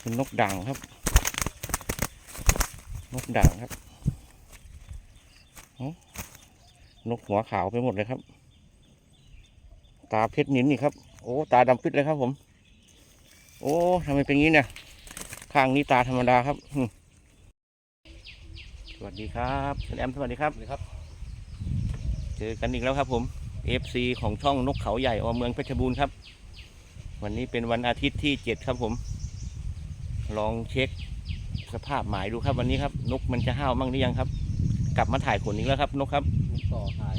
เป็นนกด่างครับ นกด่างครับเอ้านกหัวขาวไปหมดเลยครับ ตาเพชรนินนี่ครับ โอ้ตาดำปิดเลยครับผม โอ้ทำไมเป็นงี้เนี่ยข้างนี้ตาธรรมดาครับหึสวัสดีครับคุณแอมสวัสดีครับครับเจอกันอีกแล้วครับผม FC ของช่องนกเขาใหญ่อเมืองเพชรบูรณ์ครับ วันนี้เป็นวันอาทิตย์ที่ 7 ครับผม ลองเช็คสภาพหมายดูครับวันนี้ครับ นกมันจะห้าวมั่งหรือยังครับ กลับมาถ่ายขนอีกแล้วครับ นกครับลูกต่อถ่าย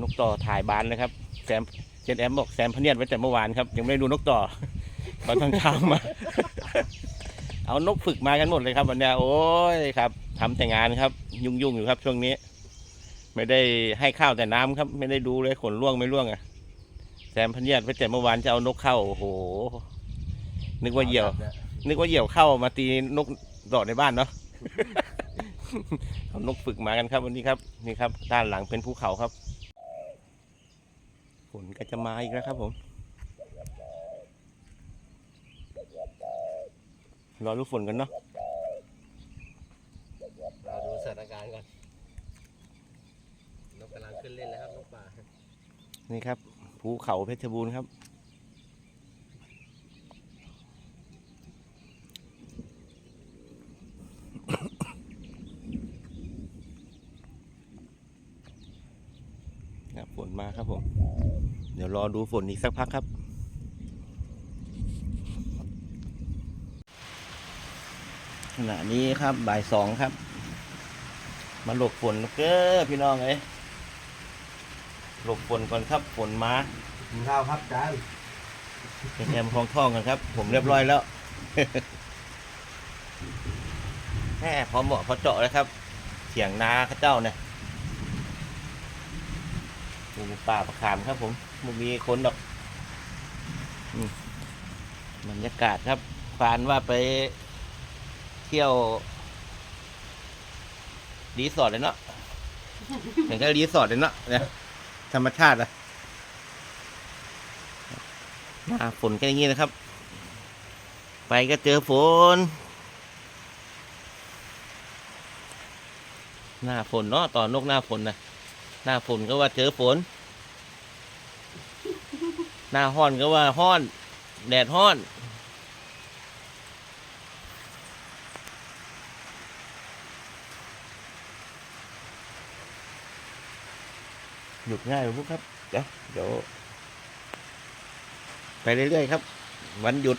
นกต่อถ่ายบานเลยครับแซมเจนแอมบอกแซมพะเนียดไว้แต่เมื่อวานครับ ยังไม่ได้ดูนกต่อ ตอนเช้ามา เอานกฝึกมากันหมดเลยครับวันเนี้ยโอ้ยครับทำแต่งานครับ ยุ่งยุ่งๆอยู่ครับ ช่วงนี้ ไม่ได้ให้ข้าวแต่น้ำครับ ไม่ได้ดูเลยขนร่วงไม่ร่วงอะแซมพะเนียดไว้แต่เมื่อวานจะเอานกเข้าโอ้โหนึกว่าเหยี่ยว นึกว่าเหยี่ยวเข้ามาตีนกดอกในบ้านเนาะ เอานกฝึกมากันครับวันนี้ครับนี่ครับ ด้านหลังเป็นภูเขาครับฝนก็จะมาอีกแล้วครับผมรอรู้ฝนกันเนาะเราดูสถานการณ์ก่อนนกกำลังขึ้นเล่นแล้วครับนกป่านี่ครับภูเขาเพชรบูรณ์ครับ ครับฝนมาครับผม เดี๋ยว รอดูฝนอีกสักพักครับขณะนี้ครับบ่ายสองครับ มาหลบฝนเก้อพี่น้องเอ้ยหลบฝนก่อนครับฝนมากินข้าวครับจานเป็นแอมคลองท่องกันครับ ผมเรียบร้อยแล้วแม่พอเหมาะพอเจาะเลยครับเถียงนาข้าเจ้าเนี่ยมีป่าประคามครับผม มันมีคนดอกบรรยากาศครับฟานว่าไปเที่ยวรีสอร์ทเลยเนาะเห็นก็รีสอร์ทเลยเนาะเนี่ยธรรมชาติอะหน้าฝนก็อย่างนี้นะครับ ไปก็เจอฝน หน้าฝนเนาะตอนนกหน้าฝนนะหน้าฝนก็ว่าเจอฝน หน้าห้อนก็ว่าห้อน แดดห้อนหยุดง่ายพวกครับ เดี๋ยว ไปเรื่อยๆครับ วันหยุด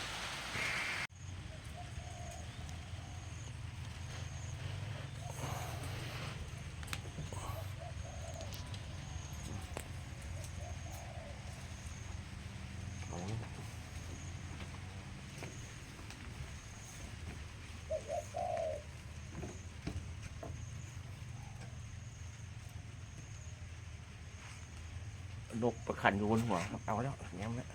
นกประคันอยู่บนหัว เอาแล้วแง้มแล้ว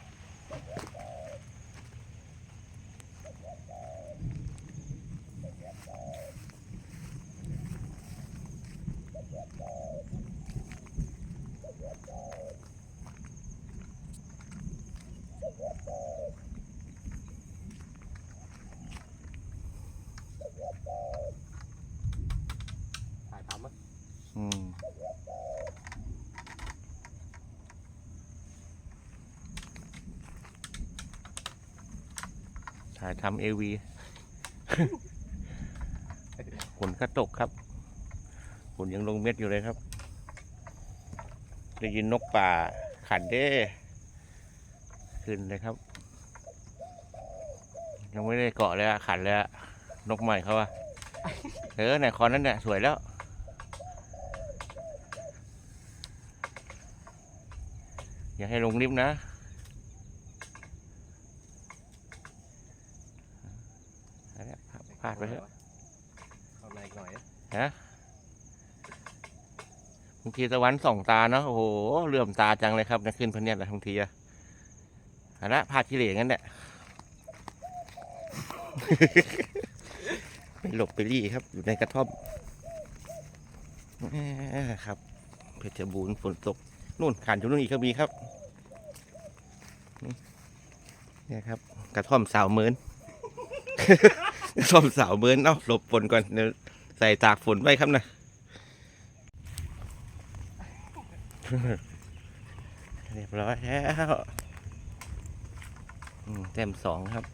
ถ่ายทำเอวีฝนก็ตกครับฝนยังลงเม็ดอยู่เลยครับ ได้ยินนกป่าขันเด้ขึ้นเลยครับ ยังไม่ได้เกาะเลยอะขันเลยอะนกใหม่เขาอะเออไหนคอนนั้นเนี่ยสวยแล้วอย่าให้ลงลิฟต์นะ เอาละ พลาดไปเถอะเข้าในอีกหน่อยนะฮะบางทีตะวันสองตาเนาะโอ้โหเหลื่อมตาจังเลยครับนะขึ้นพะเนียดอะบางทีอะอันนะพลาดที่เหลงั้นแหละไปหลบไปรี่ครับ อยู่ในกระท่อมแหม่ครับ เพชรบูรณ์ฝนตกนู่นขันอยู่นู่นอีกก็มีครับนี่เนี่ยครับ กระท่อมสาวเหมือน ซ่อมเสาเบิร์นเอ้าหลบฝนก่อนเดี๋ยวใส่ตากฝนไว้ครับนะเรียบร้อยแล้วเต็มสองครับ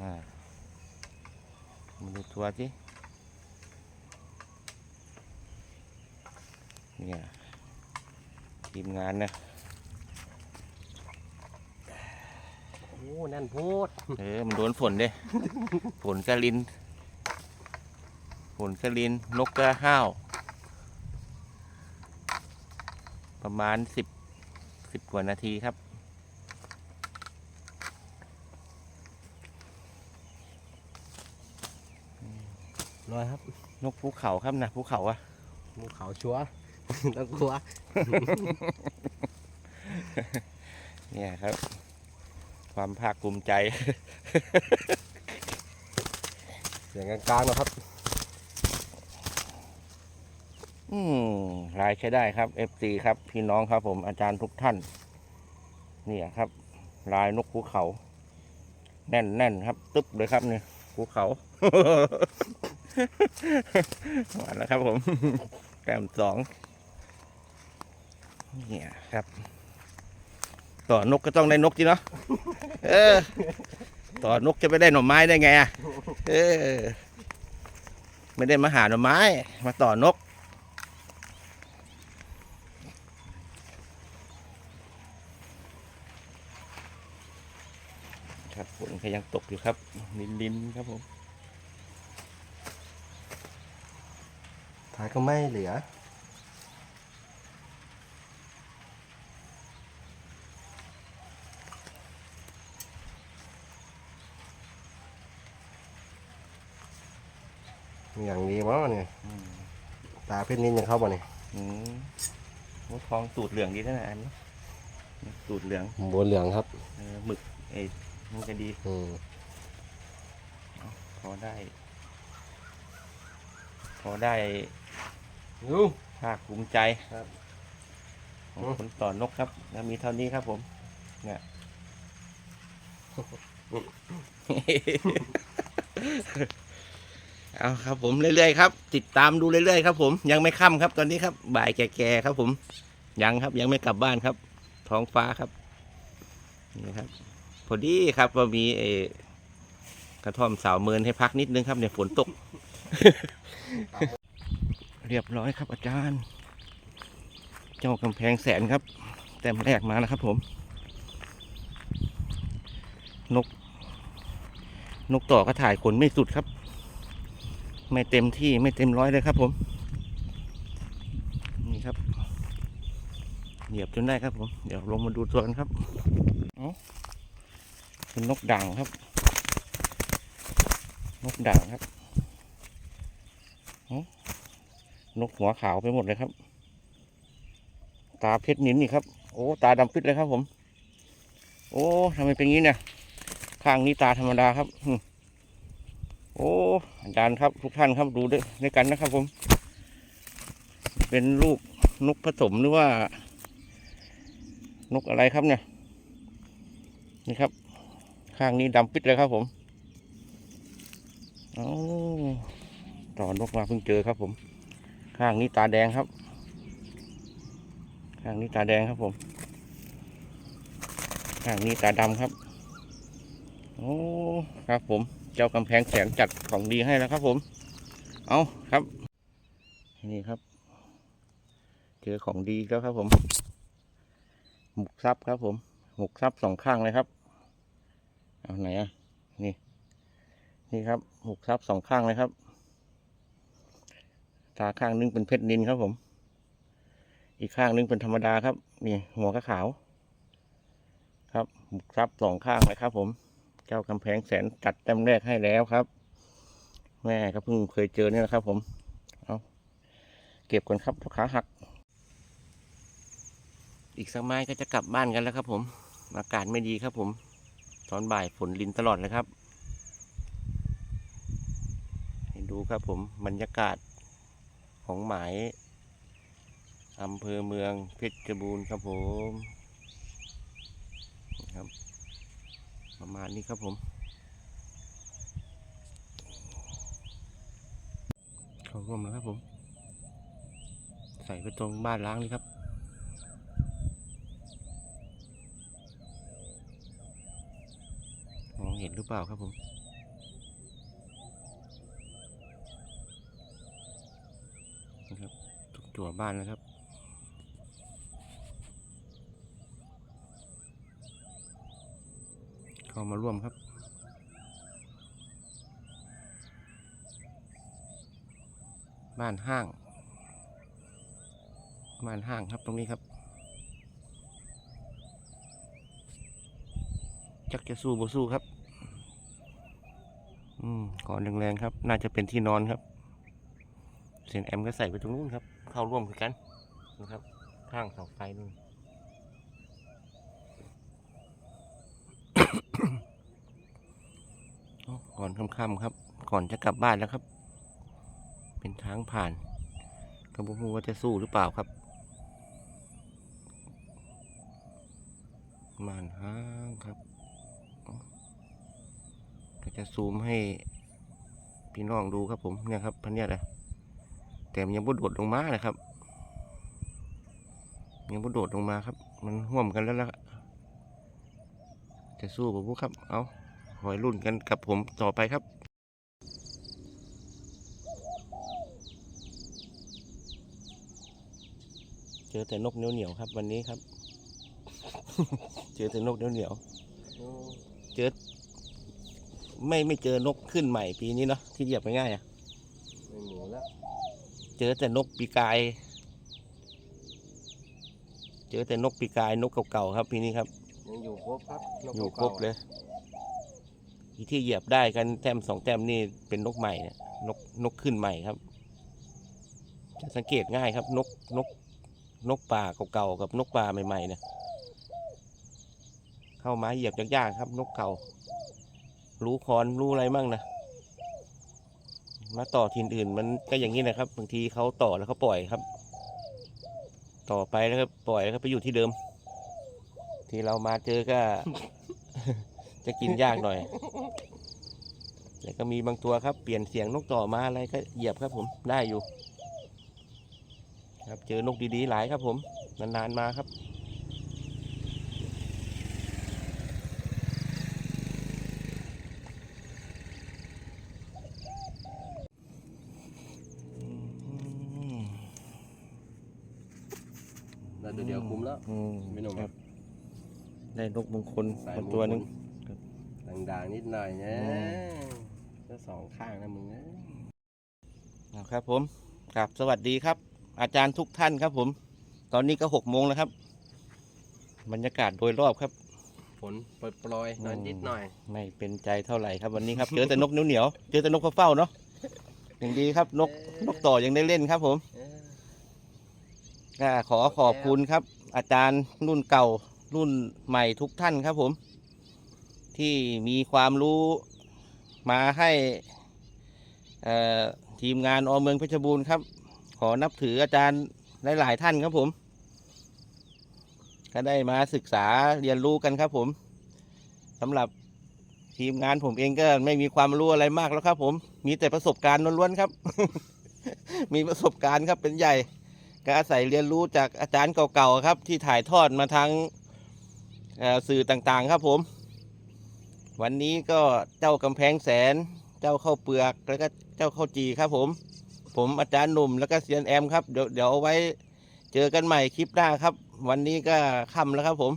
มาดูตัวสิเนี่ยทีมงานนะ อ้แน่นพูดเออมันโดนฝนเด้ฝนกระลินฝนกระลินนกกระห้าว ประมาณสิบสิบกว่านาทีครับลอยครับ นกภูเขาครับนะภูเขาอะมูเขาชัวร์ต้องกลัว เนี่ยครับ ความภาคภูมิใจ เสียงกลางๆนะครับ อืมลายใช้ได้ครับ FC ครับ พี่น้องครับผมอาจารย์ทุกท่าน เนี่ยครับ ลายนกภูเขา แน่นแน่นครับ ตึ๊บเลยครับเนี่ยภูเขาหวานแล้วครับผมแต้มสองเนี่ยครับ ต่อนกก็ต้องได้นกจีเนาะเออ ต่อนกจะไปได้หน่อไม้ได้ไงอะเออ ไม่ได้มาหาหน่อไม้ มาต่อนก ครับฝนก็ยังตกอยู่ครับลินลินๆครับผมท้ายก็ไม่เหลือ อย่างดีมั้งเนี่ย อืม ตา เพชรนินยังเข้ามาเนี่ยอืมมดทองสูตรเหลืองดีนะอันนี้สูตรเหลืองบัวเหลืองครับเออหมึกไอ้มันจะดีอืมพอได้ พอได้ดูภาคภูมิใจครับของคนต่อนกครับแล้วมีเท่านี้ครับผม เนี่ย เอาครับผมเรื่อยๆครับติดตามดูเรื่อยๆครับผมยังไม่ค่ำครับตอนนี้ครับ บ่ายแก่ๆครับผมยังครับยังไม่กลับบ้านครับ ท้องฟ้าครับนี่ครับพอดีครับว่ามีเอกระท่อมสาวเมินให้พักนิดนึงครับเนี่ยฝนตก เรียบร้อยครับอาจารย์ เจ้ากำแพงแสนครับ แต้มแรกมาแล้วครับผม นก นกต่อก็ถ่ายขนไม่สุดครับ ไม่เต็มที่ไม่เต็มร้อยเลยครับผม นี่ครับ เหยียบจนได้ครับผม เดี๋ยวลงมาดูตัวกันครับเอาเป็นนกด่างครับ นกด่างครับนกหัวขาวไปหมดเลยครับ ตาเพชรนินนี่ครับ โอ้ ตาดำปิดเลยครับผม โอ้ทำไมเป็นงี้เนี่ย ข้างนี้ตาธรรมดาครับ โอ้อาจารย์ครับทุกท่านครับดูด้วยด้วยกันนะครับ ผม เป็นลูกนกผสมหรือว่า นกอะไรครับเนี่ยนี่ครับ ข้างนี้ดำปิดเลยครับผมเอาต่อนกมาเพิ่งเจอครับ ผม ข้างนี้ตาแดงครับ ข้างนี้ตาแดงครับผม ข้างนี้ตาดำครับ โอ้ครับผมเจ้ากำแพงแสนจัดของดีให้แล้วครับผม เอาครับ นี่ครับ เจอของดีแล้วครับผมหมกซับครับผมหมกซับสองข้างเลยครับเอาไหนอะนี่ นี่ครับหมกซับสองข้างเลยครับ ตาข้างนึงเป็นเพชรนินครับผม อีกข้างนึงเป็นธรรมดาครับ นี่ หัวก็ขาว ครับหมกซับสองข้างเลยครับผม เจ้ากำแพงแสนจัดแต้มแรกให้แล้วครับ แม่ก็เพิ่งเคยเจอเนี่ยนะครับ ผม เอาเก็บก่อนครับขาหัก อีกสักไม้ก็จะกลับบ้านกันแล้วครับ ผม อากาศไม่ดีครับ ผมตอนบ่ายฝนลินตลอดเลยครับให้ดูครับผมบรรยากาศของหมายอำเภอเมืองเพชรบูรณ์ครับผมครับ ประมาณนี้ครับผมเข้าร่วมแล้วครับผม ใส่ไปตรงบ้านล้างนี่ครับมองเห็นหรือเปล่าครับผมนะครับทุกจั่วบ้านนะครับ เข้ามาร่วมครับ บ้านห้าง บ้านห้างครับตรงนี้ครับ จักจะสู้บ่สู้ครับ อืมก่อนแรงๆครับ น่าจะเป็นที่นอนครับ เสียงแอมก็ใส่ไปตรงนู้นครับ เข้าร่วมคือกันนะครับ ข้างเสาไฟนู่น โอ้ ก่อนค่ำๆครับ ก่อนจะกลับบ้านแล้วครับ เป็นทางผ่านกระบุมูว่าจะสู้หรือเปล่าครับมานห้างครับก็จะซูมให้พี่น้องดูครับผมเนี่ยครับพันเนี่ยแหละแต่มันยังบ่โดดลงมานะครับ ยังบ่โดดลงมาครับ มันห่วมกันแล้วล่ะจะสู้กับพวกครับ เอา คอยรุ่นกันกับผมต่อไปครับเจอแต่นกเหนียวเหนียวๆครับ วันนี้ครับ เจอแต่นกเหนียวเหนียวๆเจอ ไม่ไม่เจอนกขึ้นใหม่ปีนี้เนาะที่เหยียบง่ายๆอะไม่หมูแล้วเจอแต่นกปีกาย เจอแต่นกปีกายนกเก่าๆครับปีนี้ครับยังอยู่ครบครับนกอยู่ครก่าบๆเลย ที่เหยียบได้กันแต้มสองแต้มนี่เป็นนกใหม่นี่ยนกนกขึ้นใหม่ครับ จะสังเกตง่ายครับ นกนกนกป่าเก่าๆกับนกป่าใหม่ๆเนี่ยเข้ามาเหยียบยากๆครับ นกเก่า รู้คอนรู้อะไรมั่งนะมาต่อทีนอื่นมันก็อย่างนี้นะครับบางทีเขาต่อแล้วเขาปล่อยครับ ต่อไปแล้วก็ปล่อยแล้วก็ไปอยู่ที่เดิม ที่เรามาเจอก็ จะกินยากหน่อย แต่ก็มีบางตัวครับเปลี่ยนเสียงนกต่อมาอะไรก็เหยียบครับผมได้อยู่ ครับเจอนกดีๆหลายครับผมนานๆมาครับได้ตัวเดียวคุ้มแล้วอืมไม่หนุ่มครับได้นกมงคลสายมาตัวหนึงด่างๆนิดหน่อยนะ อืก็สองข้างนะมึงนะเอาครับผมครับสวัสดีครับ อาจารย์ทุกท่านครับผม ตอนนี้ก็หกโมงแล้วครับ บรรยากาศโดยรอบครับ ฝนโปรยๆหน่อยนิดหน่อย ไม่เป็นใจเท่าไหร่ครับวันนี้ครับ เจอแต่นกเหนียวๆเจอแต่นกเฝ้าๆเนาะอย่างดีครับนกนกต่อยังได้เล่นครับผมเออก็ขอขอบคุณครับ อาจารย์รุ่นเก่ารุ่นใหม่ทุกท่านครับผม ที่มีความรู้ มาให้ทีมงานอเมืองเพชรบูรณ์ครับ ขอนับถืออาจารย์หลาย ๆ ท่านครับผม ก็ได้มาศึกษาเรียนรู้กันครับผมสำหรับทีมงานผมเองก็ไม่มีความรู้อะไรมากแล้วครับ ผม มีแต่ประสบการณ์ล้วนๆครับ มีประสบการณ์ครับเป็นใหญ่ก็อาศัยเรียนรู้จากอาจารย์เก่าๆครับ ที่ถ่ายทอดมาทางสื่อต่างๆ ครับผม วันนี้ก็เจ้ากำแพงแสน เจ้าข้าวเปลือกแล้วก็เจ้าข้าวจีครับผม ผมอาจารย์หนุ่มแล้วก็เซียนแอมครับเดี๋ยวเดี๋ยวเอาไว้เจอกันใหม่คลิปหน้าครับ วันนี้ก็ค่ำแล้วครับผม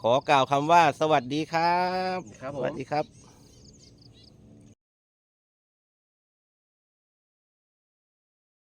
ขอกล่าวคำว่าสวัสดีครับ ครับผสวัสมดีครับ